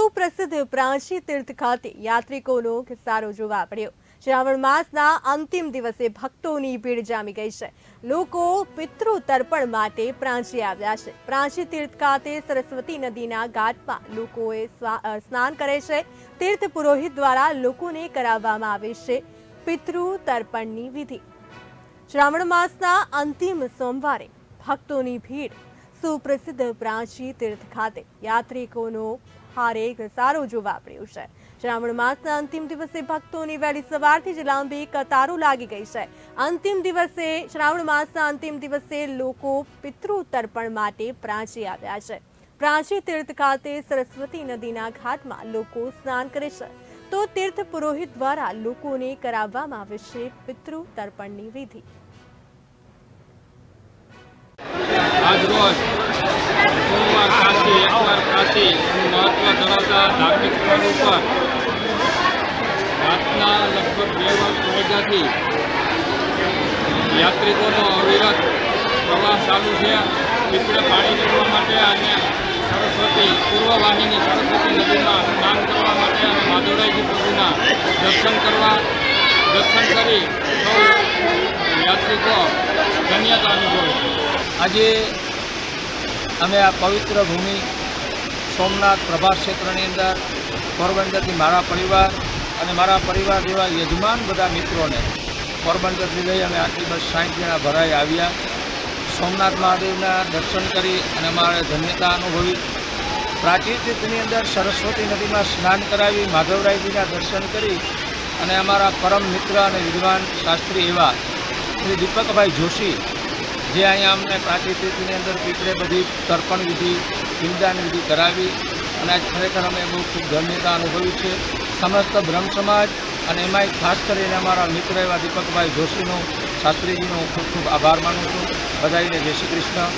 સુપ્રસિદ્ધ પ્રાંચી તીર્થ ખાતે યાત્રિકોનો ઘસારો જોવા પડ્યો શ્રાવણ માસના અંતિમ દિવસે ભક્તોની ભીડ જામી ગઈ છે. લોકો પિતૃ તર્પણ માટે પ્રાંચી આવ્યા છે. પ્રાંચી તીર્થ ખાતે સરસ્વતી નદીના ઘાટમાં લોકોએ સ્નાન કરે છે. તીર્થ પુરોહિત દ્વારા લોકોને કરાવવામાં આવે છે પિતૃ તર્પણની વિધિ. શ્રાવણ માસના અંતિમ સોમવારે ભક્તોની ભીડ સુપ્રસિદ્ધ પ્રાચી તીર્થ ખાતે યાત્રિકોનો ભારે ઘસારો જોવા મળ્યો છે. શ્રાવણ માસના અંતિમ દિવસે ભક્તોની વહેલી સવારથી જ લાંબી કતારો લાગી ગઈ છે. અંતિમ દિવસે, શ્રાવણ માસના અંતિમ દિવસે લોકો પિતૃ તર્પણ માટે પ્રાંચી આવ્યા છે. પ્રાંચી તીર્થ ખાતે સરસ્વતી નદીના ઘાટમાં લોકો સ્નાન કરે છે. તો તીર્થ પુરોહિત દ્વારા લોકોને કરાવવામાં આવે છે પિતૃ તર્પણની વિધિ. આજ રોજ સોમવાર કાશી એકવાર કાશી મહત્વ ધરાવતા ધાર્મિક સ્થળ ઉપર રાતના લગભગ બે વાગ્યાથી યાત્રિકોનો અવિરત પ્રવાહ ચાલુ છે. પીપળે પાણી લેવા માટે અને સરસ્વતી પૂર્વ વાહિની સરસ્વતી નદીમાં સ્નાન કરવા માટે અને માધવરાયજી પ્રભુના દર્શન કરવા, દર્શન કરી સૌ યાત્રિકો ધન્યતા અનુભવે છે. આજે અમે આ પવિત્ર ભૂમિ સોમનાથ પ્રભાસ ક્ષેત્રની અંદર, પોરબંદરથી મારા પરિવાર અને મારા પરિવાર જેવા યજમાન બધા મિત્રોને પોરબંદરથી લઈ અમે આટલી બસ સાઠ જણા ભરાઈ આવ્યા. સોમનાથ મહાદેવના દર્શન કરી અને અમારે ધન્યતા અનુભવી. પ્રાચીન તીર્થની અંદર સરસ્વતી નદીમાં સ્નાન કરાવી માધવરાયજીના દર્શન કરી અને અમારા પરમ મિત્ર અને વિદ્વાન શાસ્ત્રી એવા શ્રી દીપકભાઈ જોશી, જે અહીંયા અમને પ્રાચીન તીર્થની અંદર પીપળે બધી તર્પણ વિધિ પિંડદાન વિધિ કરાવી અને આજ ખરેખર અમે બહુ ખૂબ ધન્યતા અનુભવી છે. સમસ્ત બ્રહ્મ સમાજ અને એમાંય ખાસ કરીને અમારા મિત્ર એવા દીપકભાઈ જોશીનો, શાસ્ત્રીજીનો ખૂબ ખૂબ આભાર માનું છું. બધાને જય શ્રી કૃષ્ણ.